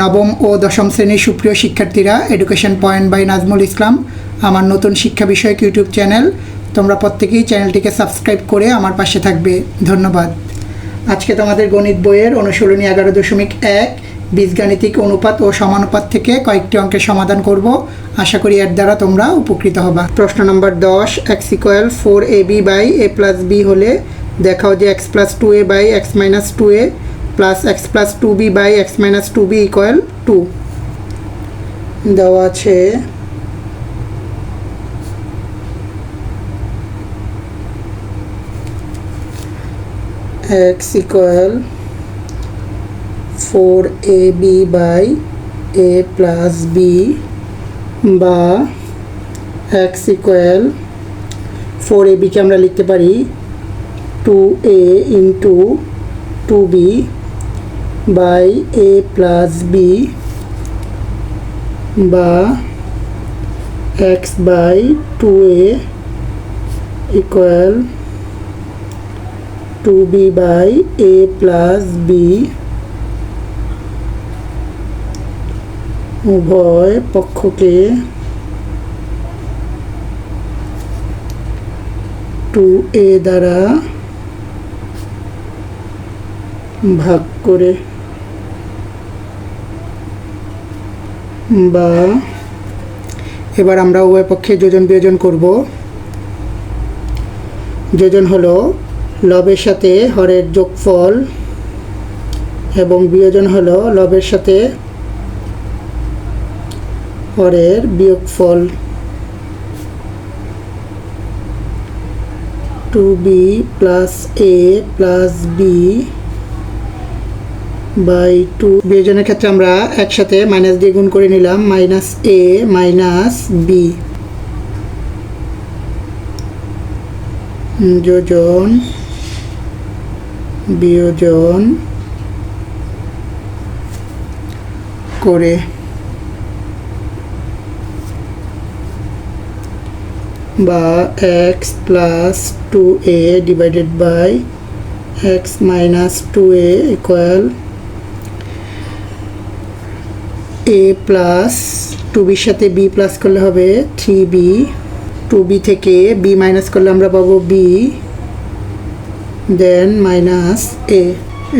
নবম ও দশম শ্রেণির সুপ্রিয় শিক্ষার্থীরা education point by Nazmul Islam আমার নতুন শিক্ষা বিষয়ক ইউটিউব চ্যানেল তোমরা প্রত্যেকেই চ্যানেলটিকে সাবস্ক্রাইব করে আমার পাশে থাকবে। ধন্যবাদ। আজকে তোমাদের গণিত বইয়ের অনুশীলনী এগারো দশমিক এক, বীজগাণিতিক অনুপাত ও সমানুপাত থেকে কয়েকটি অঙ্কের সমাধান করব। আশা করি এর দ্বারা তোমরা উপকৃত হবা। প্রশ্ন নম্বর দশ X equal four A B by A plus B হলে দেখাও যে X plus two A by X minus two A plus X plus two B by X minus two B equal two দেওয়া আছে four A B by A plus B বা equal four এ বিকে আমরা লিখতে পারি two A into two B by A plus B বা X by two A equal two B by A plus B উভয় পক্ষকে টু এ দ্বারা ভাগ করে বা এবার আমরা উভয় পক্ষে যোজন বিয়োজন করব। যোজন হলো লবের সাথে হরের যোগফল এবং বিয়োজন হলো লবের সাথে হরের বিয়োগফল। Two B plus A plus B by two. বিয়োজনের ক্ষেত্রে আমরা একসাথে মাইনাস দিয়ে গুণ করে নিলাম মাইনাস এ মাইনাস বি যোজন বিয়োজন করে। বা X plus two A divided by X minus two A equal A plus two বির সাথে বি প্লাস করলে হবে থ্রি বি টু বি থেকে বি মাইনাস করলে আমরা পাবো বি দেন মাইনাস এ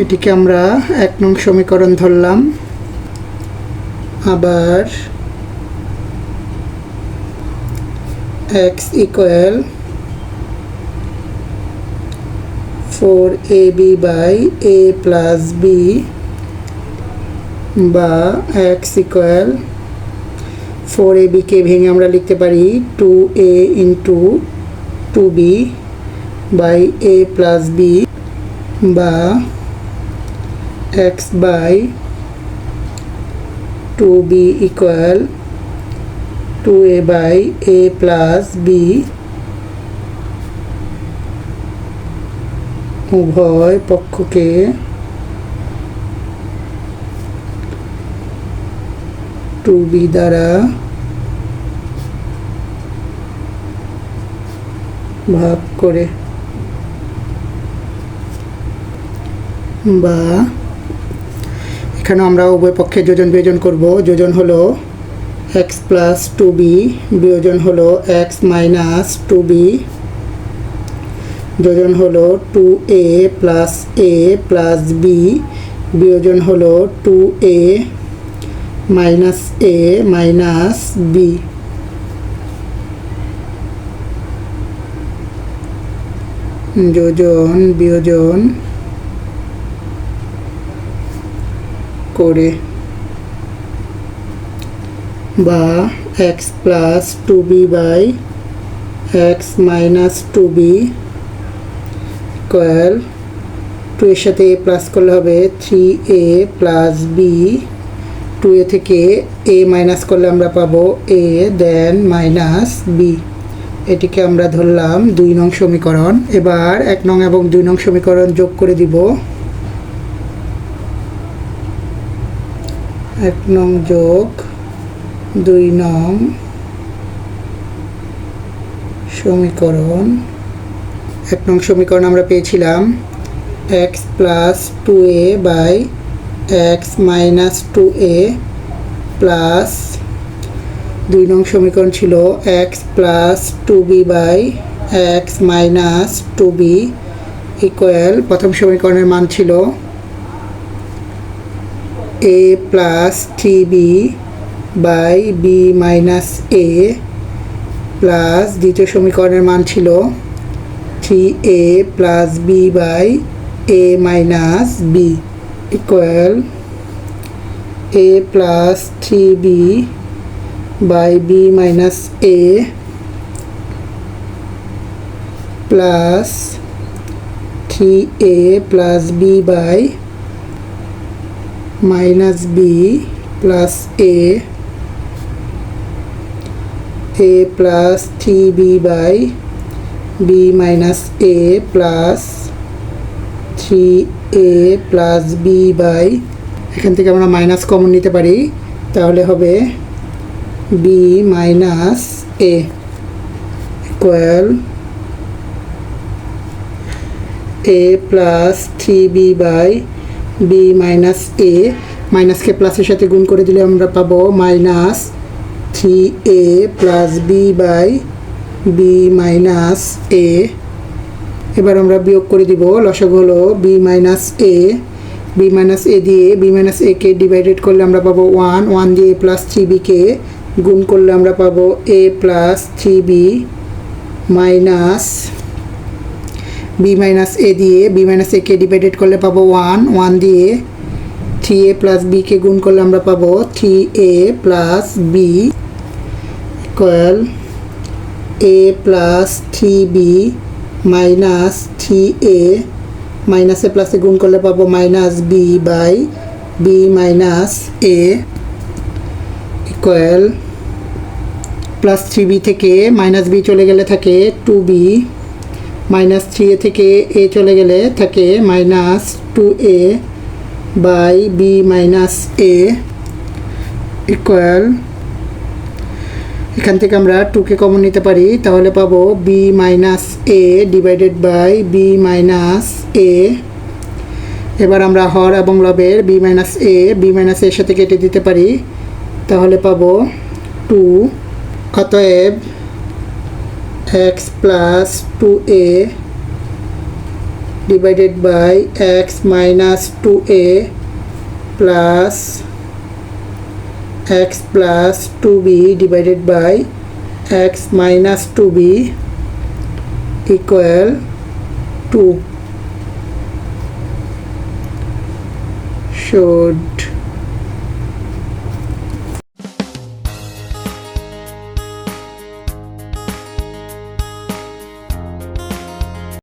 এটিকে আমরা এক নং সমীকরণ ধরলাম। আবার X equal four A B by A plus B বা এক্স ইকুয়াল ফোর এ বিকে ভেঙে আমরা লিখতে পারি two A into two B by A plus B বা X by two B equal two A by A plus B উভয় পক্ষকে two B দ্বারা ভাগ করে। বা এখানে আমরা উভয় পক্ষে যোজন বিয়োজন করব। যোজন হলো এক্স প্লাস টু বি বিয়োজন হলো এক্স মাইনাস টু বি যোজন হলো two A plus A plus B বিয়োজন হলো two A minus A minus B. যোজন, বিয়োজন করে বা X plus two B by X minus two B equal two এর সাথে এ প্লাস করলে হবে three A plus B two A থেকে এ মাইনাস করলে আমরা পাবো এ দেন মাইনাস বি এটিকে আমরা ধরলাম দুই নং সমীকরণ। এবার এক নং এবং দুই নং সমীকরণ যোগ করে দিব। এক নং যোগ দুই নং সমীকরণ। এক নং সমীকরণ আমরা পেয়েছিলাম। X plus two A by X minus two A plus দুই নং সমীকরণ ছিল X plus two B by X minus two B equal প্রথম সমীকরণের মান ছিল A plus three B by B minus A plus দ্বিতীয় সমীকরণের মান ছিল three A plus B by A minus B. equal a plus 3b by b minus a plus 3a plus b by minus b plus a. A plus 3b by b minus a plus three A plus B by এখান থেকে আমরা minus common নিতে পারি, তাহলে হবে B minus A equal A plus three B by B minus A মাইনাসকে প্লাসের সাথে গুণ করে দিলে আমরা পাবো minus three A plus B by B minus A এবার আমরা বিয়োগ করে দিব লসক হলো B minus A B minus A দিয়ে বি মাইনাস এ কে ডিভাইডেড করলে আমরা পাবো ওয়ান ওয়ান দিয়ে এ প্লাস থ্রি বিকে গুণ করলে আমরা পাবো A plus three B minus B minus A দিয়ে বি মাইনাস এ কে ডিভাইডেড করলে পাবো ওয়ান ওয়ান দিয়ে থ্রি এ প্লাস বিকে গুণ করলে আমরা পাবো three A plus B equal A plus three B minus three A, মাইনাসে প্লাসে গুণ করলে পাবো minus B by B minus A equal plus three B থেকে মাইনাস বি চলে গেলে থাকে two B minus three A থেকে এ চলে গেলে থাকে minus two a by b minus a equal এখান থেকে আমরা টুকে কমন নিতে পারি। তাহলে পাবো b minus a divided by b minus a এবার আমরা হর এবং লবের b minus a b minus এর সাথে কেটে দিতে পারি। তাহলে পাবো টু অতএব x plus two a divided by x minus two a plus x plus 2b divided by x minus 2b equal 2 should